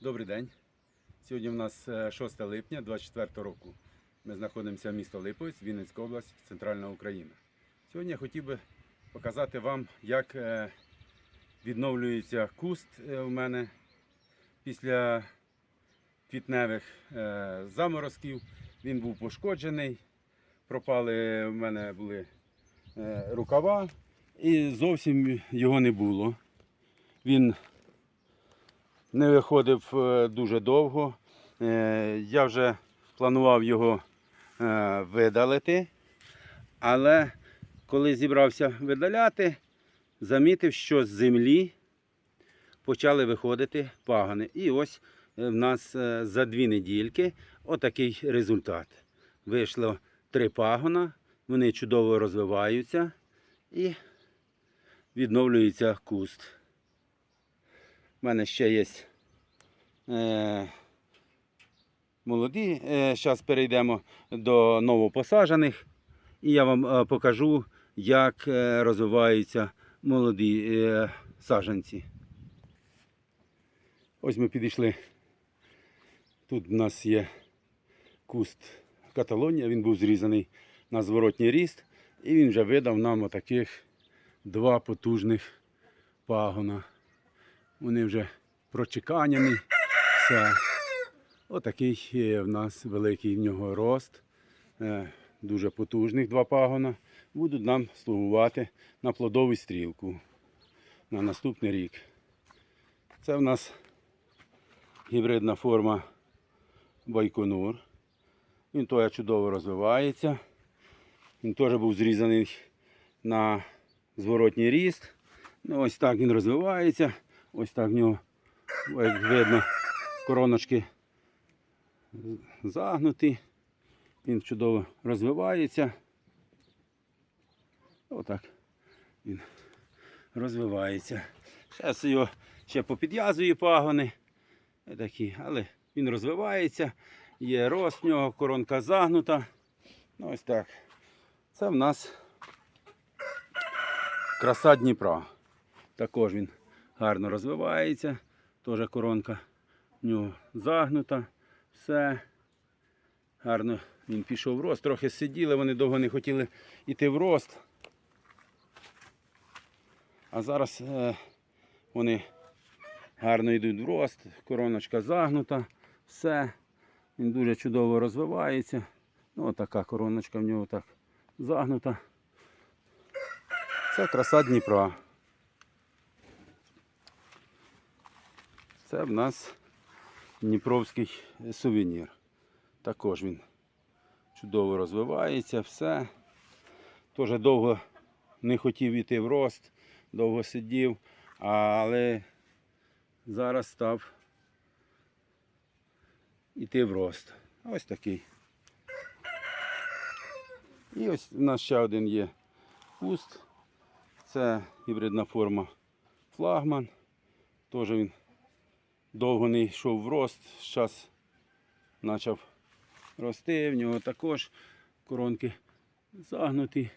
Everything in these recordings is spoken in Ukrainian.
Добрий день. Сьогодні у нас е, 6 липня 24 року. Ми знаходимося в місто Липовець, Вінницька область, Центральна Україна. Сьогодні я хотів би показати вам, як е, відновлюється куст е, у мене після квітневих е, заморозків. Він був пошкоджений, пропали в мене були е, рукава і зовсім його не було. Він не виходив е, дуже довго. Е, Я вже планував його е, видалити, але коли зібрався видаляти, замітив, що з землі почали виходити пагони. І ось в нас за дві недільки отакий результат. Вийшло три пагона, вони чудово розвиваються і відновлюється куст. У мене ще є е, молоді. Зараз перейдемо до новопосаджених. І я вам е, покажу, як е, розвиваються молоді е, саджанці. Ось ми підійшли. Тут у нас є куст Каталонія, він був зрізаний на зворотній ріст, і він вже видав нам отаких два потужних пагона. Вони вже прочеканяні. Все. Отакий в нас великий в нього рост. Е, Дуже потужних два пагона. Будуть нам слугувати на плодову стрілку на наступний рік. Це в нас гібридна форма Байконур. Він теж чудово розвивається. Він теж був зрізаний на зворотній ріст. Ну, ось так він розвивається. Ось так в нього, як видно, короночки загнуті. Він чудово розвивається. Отак він розвивається. Зараз його ще попідв'язую пагони. Такі, але він розвивається. Є рост в нього, коронка загнута. Ну, ось так. Це в нас краса Дніпра. Також він гарно розвивається. Теж коронка в нього загнута. Все. Гарно він пішов в рост. Трохи сиділи, вони довго не хотіли йти в рост. А зараз е, вони гарно йдуть в рост, короночка загнута, все. Він дуже чудово розвивається. Ну, така короночка в нього так загнута. Це краса Дніпра. Це в нас Дніпровський сувенір. Також він чудово розвивається, все. Теж довго не хотів йти в рост, довго сидів, але зараз став йти в рост. Ось такий. І ось у нас ще один є куст. Це гібридна форма флагман. Теж він довго не йшов в рост. Зараз почав рости. В нього також коронки загнуті.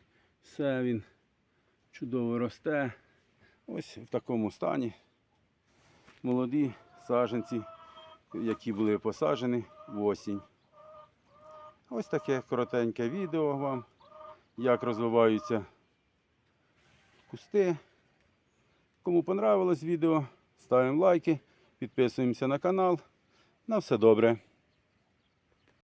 Все він чудово росте. Ось в такому стані. Молоді саджанці, які були посаджені в осінь. Ось таке коротеньке відео вам, як розвиваються кусти. Кому понравилось відео, ставимо лайки, підписуємося на канал. На все добре.